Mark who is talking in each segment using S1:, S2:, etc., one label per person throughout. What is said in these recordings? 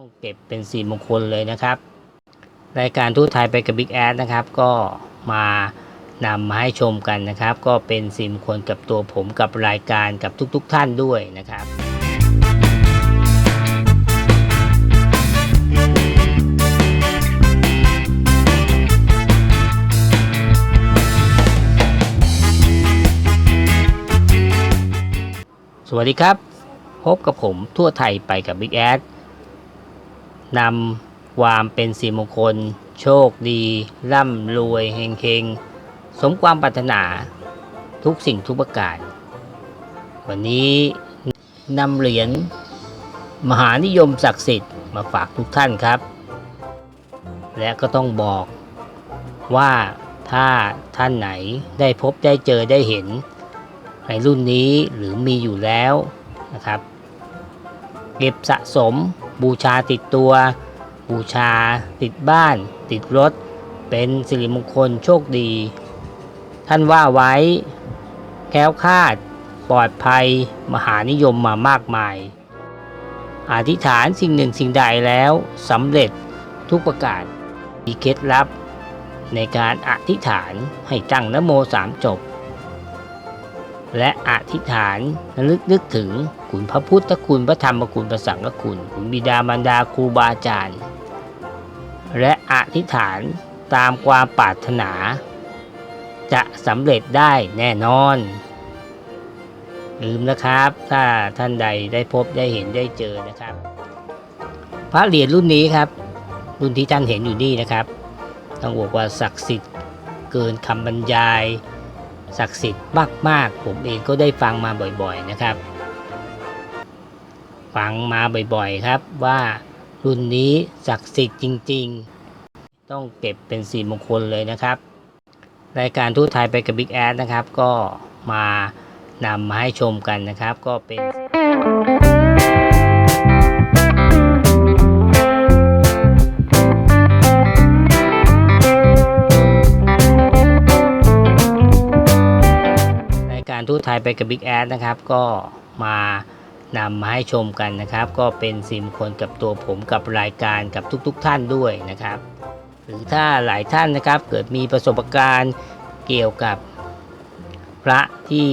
S1: ต้องเก็บเป็นสีมงคลเลยนะครับ รายการทูตไทยไปกับ Big แอดนะครับ ก็มานำมาให้ชมกันนะครับ ก็เป็นสีมงคลกับตัวผมกับรายการกับทุกๆทท่านด้วยนะครับสวัสดีครับ พบกับผมทั่วไทยไปกับ Big แอด นำความเป็นสีมงคล โชคดี ร่ำรวยเฮงเฮงสมความปรารถนาทุกสิ่งทุกประการ วันนี้นำเหรียญมหานิยมศักดิ์สิทธิ์มาฝากทุกท่านครับ และก็ต้องบอกว่าถ้าท่านไหนได้พบได้เจอได้เห็น ในรุ่นนี้หรือมีอยู่แล้วนะครับ เก็บสะสม บูชาติดตัว บูชา ติดบ้าน ติดรถ เป็นสิริมงคลโชคดี ท่านว่าไว้ แค้วคาด ปลอดภัย มหานิยมมามากมาย อธิษฐานสิ่งหนึ่งสิ่งใดแล้วสำเร็จทุกประการมีเคล็ดลับ ในการอธิษฐานให้ตั้งนโมสามจบ และอธิษฐานระลึกนึกถึงคุณพระพุทธคุณพระธรรมคุณพระสังฆคุณคุณบิดามารดาครูบาอาจารย์ และอธิษฐานตามความปรารถนา จะสำเร็จได้แน่นอน ลืมนะครับ ถ้าท่านใดได้พบได้เห็นได้เจอนะครับ พระเหรียญรุ่นนี้ครับ รุ่นที่ท่านเห็นอยู่นี่นะครับ ต้องบอกว่าศักดิ์สิทธิ์เกินคำบรรยาย ศักดิ์สิทธิ์มากๆ ผมเองก็ได้ฟังมาบ่อยๆนะครับ ฟังมาบ่อยๆครับว่ารุ่นนี้ศักดิ์สิทธิ์จริง ๆ ต้องเก็บเป็นสีมงคลเลยนะครับ รายการทูตไทยไปกับ Big แอดนะครับ ก็มานำมาให้ชมกันนะครับ ก็เป็น ทูตไทยไปกับ Big แอดนะครับ ก็มานำมาให้ชมกันนะครับ ก็เป็นสีมงคลกับตัวผมกับรายการกับทุกๆทท่านด้วยนะครับ หรือถ้าหลายท่านนะครับเกิดมีประสบการณ์เกี่ยวกับพระที่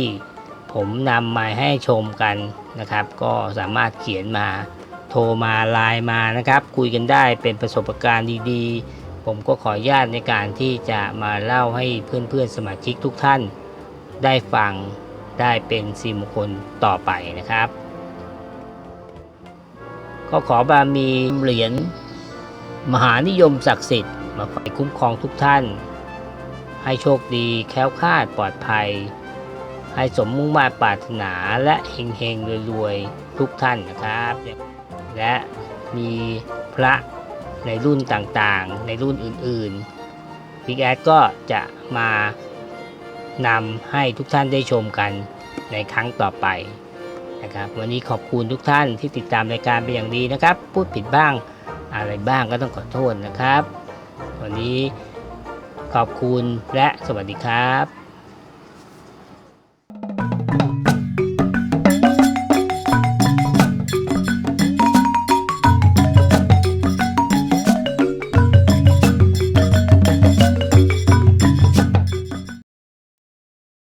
S1: ผมนำมาให้ชมกันนะครับ ก็สามารถเขียนมาโทรมาไลน์มานะครับ คุยกันได้เป็นประสบการณ์ดีๆ ผมก็ขออนุญาตในการที่จะมาเล่าให้เพื่อนๆสมาชิกทุกท่านได้ฟัง ได้เป็นสีมงคลต่อไปนะครับ ก็ขอบารมีเหรียญมหานิยมศักดิ์สิทธิ์มาคอยคุ้มครองทุกท่าน ให้โชคดีแค้วคลาดปลอดภัย ให้สมมุ่งมาปรารถนาและเฮงเฮงๆรวยๆ ทุกท่านนะครับ และมีพระในรุ่นต่างๆ ในรุ่นอื่นๆพิกแอดก็จะมา นำให้ทุกท่านได้ชมกันในครั้งต่อไปนะครับวันนี้ขอบคุณทุกท่านที่ติดตามรายการเป็นอย่างดีนะครับ พูดผิดบ้างอะไรบ้างก็ต้องขอโทษนะครับ วันนี้ขอบคุณและสวัสดีครับ